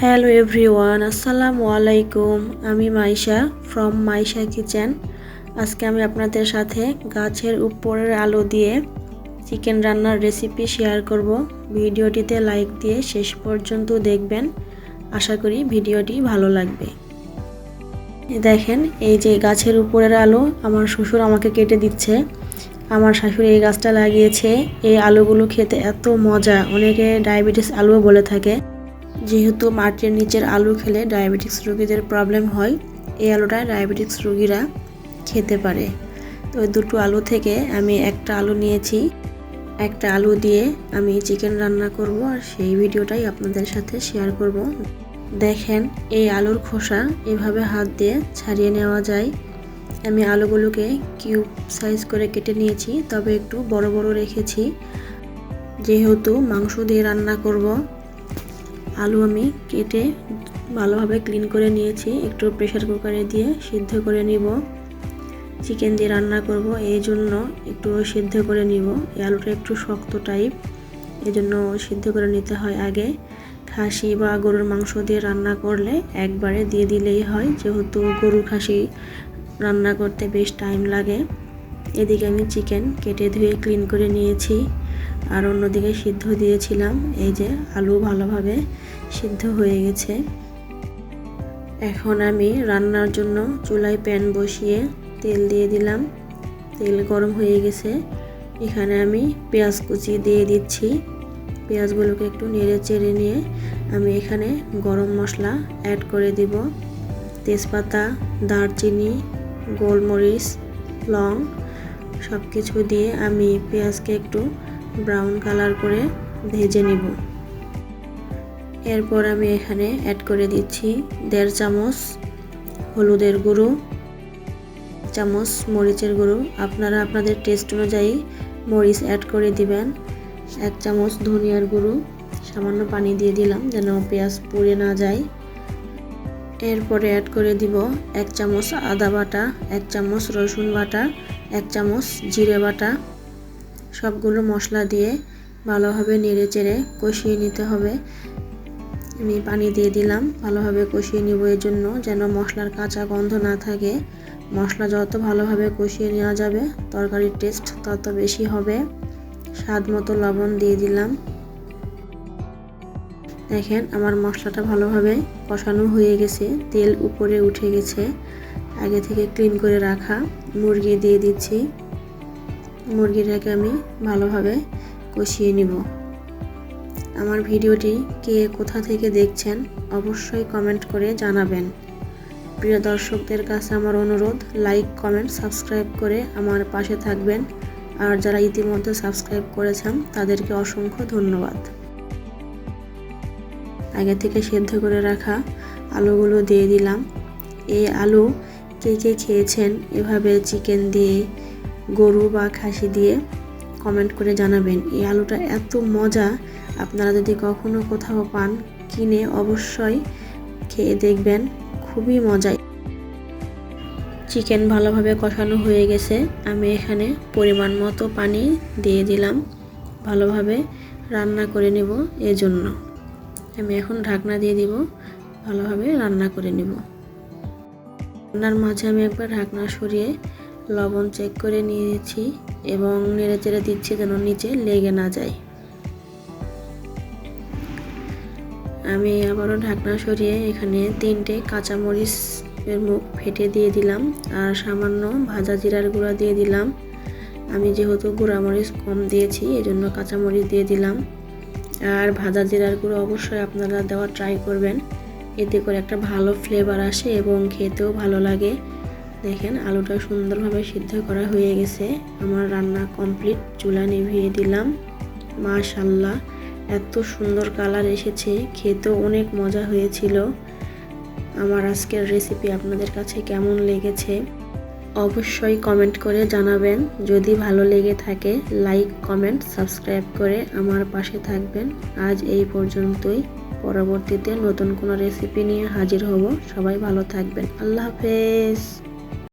Hello everyone আসসালামু আলাইকুম আমি মাইশা ফ্রম মাইশা কিচেন আজকে আমি আপনাদের সাথে গাছের উপরের আলো দিয়ে চিকেন রান্নার রেসিপি শেয়ার করব। ভিডিওটিতে লাইক দিয়ে শেষ পর্যন্ত দেখবেন। আশা করি ভিডিওটি ভালো লাগবে। দেখেন, এই যে গাছের উপরের আলো, আমার শ্বশুর আমাকে কেটে দিচ্ছে। আমার শাশুড়ি এই গাছটা লাগিয়েছে। এই আলুগুলো খেতে এত মজা, অনেকে ডায়াবেটিস আলুও বলে থাকে। যেহেতু মাটির নিচের আলু খেলে ডায়াবেটিক্স রোগীদের প্রবলেম হয়, এই আলুটা ডায়াবেটিক্স রোগীরা খেতে পারে। তো দুটো আলু থেকে আমি একটা আলু নিয়েছি। একটা আলু দিয়ে আমি চিকেন রান্না করব আর সেই ভিডিওটাই আপনাদের সাথে শেয়ার করব। দেখেন, এই আলুর খোসা এভাবে হাত দিয়ে ছাড়িয়ে নেওয়া যায়। আমি আলুগুলোকে কিউব সাইজ করে কেটে নিয়েছি, তবে একটু বড় বড় রেখেছি। যেহেতু মাংস দিয়ে রান্না করব আলু আমি কেটে ভালোভাবে ক্লিন করে নিয়েছি। একটু প্রেশার কুকারে দিয়ে সিদ্ধ করে নিব। চিকেন দিয়ে রান্না করব, এই জন্য একটু সিদ্ধ করে নিব। এই আলুটা একটু শক্ত টাইপ এই জন্য সিদ্ধ করে নিতে হয় আগে। খাসি বা গরুর মাংস দিয়ে রান্না করলে একবারে দিয়ে দিলেই হয়, যেহেতু গরুর খাসি রান্না করতে বেশ টাইম লাগে। এদিকে আমি চিকেন কেটে ধুয়ে ক্লিন করে নিয়েছি। আর অন্যদিকে সিদ্ধ দিয়েছিলাম। এই যে আলু ভালোভাবে সিদ্ধ হয়ে গেছে। এখন আমি রান্নার জন্য চুলায় প্যান বসিয়ে তেল দিয়ে দিলাম। তেল গরম হয়ে গেছে। এখানে আমি পেঁয়াজ কুচি দিয়ে দিচ্ছি। পেঁয়াজগুলোকে একটু নেড়ে চেড়ে নিয়ে আমি এখানে গরম মশলা অ্যাড করে দিব। তেজপাতা, দারচিনি, গোলমরিচ, লং সব কিছু দিয়ে আমি পেঁয়াজকে একটু ব্রাউন কালার করে ভেজে নিব। এরপর আমি এখানে অ্যাড করে দিচ্ছি দেড় চামচ হলুদের গুঁড়ো, চামচ মরিচের গুঁড়ো। আপনারা আপনাদের টেস্ট অনুযায়ী মরিচ অ্যাড করে দিবেন। এক চামচ ধনিয়ার গুঁড়ো, সামান্য পানি দিয়ে দিলাম যেন পেঁয়াজ পুড়ে না যায়। এরপরে অ্যাড করে দিব এক চামচ আদা বাটা, এক চামচ রসুন বাটা, এক চামচ জিরে বাটা। সবগুলো মশলা দিয়ে ভালোভাবে নেড়ে চেড়ে কষিয়ে নিতে হবে। আমি পানি দিয়ে দিলাম, ভালোভাবে কষিয়ে নিব এর জন্য যেন মশলার কাঁচা গন্ধ না থাকে। মশলা যত ভালোভাবে কষিয়ে নেওয়া যাবে, তরকারির টেস্ট তত বেশি হবে। স্বাদ মতো লবণ দিয়ে দিলাম। দেখেন আমার মশলাটা ভালোভাবে কষানো হয়ে গেছে, তেল উপরে উঠে গেছে। আগে থেকে ক্লিন করে রাখা। মুরগি দিয়ে দিচ্ছি। মুরগিটাকে আমি ভালোভাবে কষিয়ে নিব। আমার ভিডিওটি কে কোথা থেকে দেখছেন অবশ্যই কমেন্ট করে জানাবেন। প্রিয় দর্শকদের কাছে আমার অনুরোধ, লাইক, কমেন্ট, সাবস্ক্রাইব করে আমার পাশে থাকবেন। আর যারা ইতিমধ্যে সাবস্ক্রাইব করেছেন, তাদেরকে অসংখ্য ধন্যবাদ। আগে থেকে সেদ্ধ করে রাখা আলুগুলো দিয়ে দিলাম। এই আলু কে কে খেয়েছেন, এভাবে চিকেন দিয়ে গরু বা খাসি দিয়ে কমেন্ট করে জানাবেন। এই আলুটা এত মজা। আপনারা যদি কখনো কোথাও পান, কিনে অবশ্যই খেয়ে দেখবেন। খুবই মজা। চিকেন ভালোভাবে কষানো হয়ে গেছে। আমি এখানে পরিমাণ মতো পানি দিয়ে দিলাম। ভালোভাবে রান্না করে নেব এজন্য। আমি এখন ঢাকনা দিয়ে দিব। ভালোভাবে রান্না করে নেব। রান্নার মাঝে আমি একবার ঢাকনা সরিয়ে লবণ চেক করে নিয়েছি এবং নেড়ে চেড়ে দিচ্ছি যেন নিচে লেগে না যায়। আমি আবারও ঢাকনা সরিয়ে এখানে তিনটে কাঁচামরিচ এর মুখ ফেটে দিয়ে দিলাম আর সামান্য ভাজা জিরার গুঁড়া দিয়ে দিলাম। আমি যেহেতু গুঁড়ামরিচ কম দিয়েছি, এজন্য কাঁচামরিচ দিয়ে দিলাম। আর ভাজা জিরার গুঁড়ো অবশ্যই আপনারা দেওয়া ট্রাই করবেন। এতে করে একটা ভালো ফ্লেভার আসে এবং খেতেও ভালো লাগে। দেখেন আলুটা সুন্দরভাবে সিদ্ধ করা হয়ে গেছে। আমার রান্না কমপ্লিট চুলা নিভিয়ে দিলাম। মাশাল্লাহ এত সুন্দর কালার এসেছে, খেতেও অনেক মজা হয়েছিল। আমার আজকের রেসিপি আপনাদের কাছে কেমন লেগেছে? অবশ্যই কমেন্ট করে জানাবেন। যদি ভালো লেগে থাকে লাইক কমেন্ট সাবস্ক্রাইব করে আমার পাশে থাকবেন। আজ এই পর্যন্তই। পরবর্তীতে নতুন কোনো রেসিপি নিয়ে হাজির হব। সবাই ভালো থাকবেন। আল্লাহ হাফেজ।